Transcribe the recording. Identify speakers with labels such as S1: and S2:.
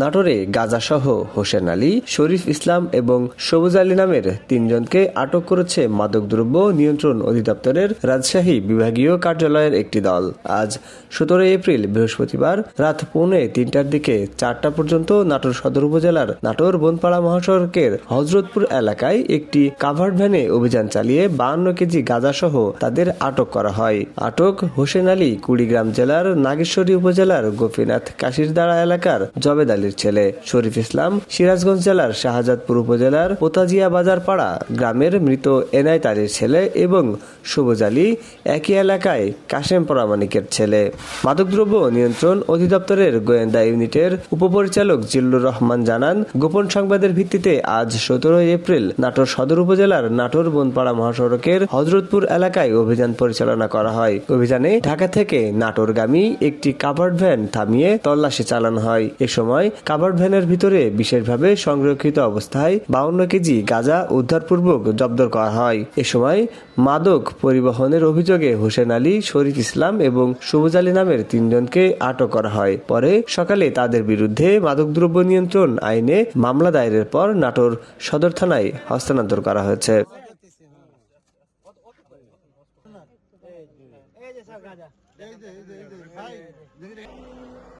S1: নাটোরে গাজাসহ হোসেন আলী, শরীফ ইসলাম এবং সবুজ আলী নামের তিনজনকে আটক করেছে মাদকদ্রব্য নিয়ন্ত্রণ অধিদপ্তরের রাজশাহী বিভাগীয় কার্যালয়ের একটি দল। আজ সতেরোই এপ্রিল, বৃহস্পতিবার রাত পৌনে তিনটার দিকে চারটা পর্যন্ত নাটোর সদর উপজেলার নাটোর বনপাড়া মহাসড়কের হজরতপুর এলাকায় একটি কাভার্ড ভ্যানে অভিযান চালিয়ে বাহান্ন কেজি গাঁজাসহ তাদের আটক করা হয়। আটক হোসেন আলী কুড়িগ্রাম জেলার নাগেশ্বরী উপজেলার গোপীনাথ কাশিরদাড়া এলাকার জবেদ আলীর ছেলে শরীফ ইসলাম সিরাজগঞ্জ জেলার শাহজাদপুর উপজেলার পোতাজিয়া বাজার পাড়া গ্রামের মৃত এনায়েত আলীর ছেলে এবং সবুজ আলী একই এলাকায় কাশেম পরামানিকের ছেলে। মাদকদ্রব্য নিয়ন্ত্রণ অধিদপ্তরের গোয়েন্দা ইউনিটের উপপরিচালক জিল্লুর রহমান জানান, গোপন সংবাদের ভিত্তিতে আজ সতেরোই এপ্রিল নাটোর সদর উপজেলার নাটোর বনপাড়া মহাসড়কের হজরতপুর এলাকায় অভিযান পরিচালনা করা হয়। অভিযানে ঢাকা থেকে নাটোরগামী একটি কাভার্ড ভ্যান থামিয়ে তল্লাশি চালানো হয়। এ সময় কাভার্ড ভ্যানের ভিতরে বিশেষভাবে সংরক্ষিত অবস্থায় বাউন্ন কেজি গাঁজা উদ্ধারপূর্বক জব্দ করা হয়। এ সময় মাদক পরিবহনের অভিযোগে হোসেন আলী, শরীফ ইসলাম এবং সবুজ আলী নামের তিনজনকে আটক করা হয়। পরে সকালে তাদের বিরুদ্ধে মাদকদ্রব্য নিয়ন্ত্রণ আইনে মামলা দায়েরের পর নাটোর সদর থানায় হস্তান্তর করা হয়েছে।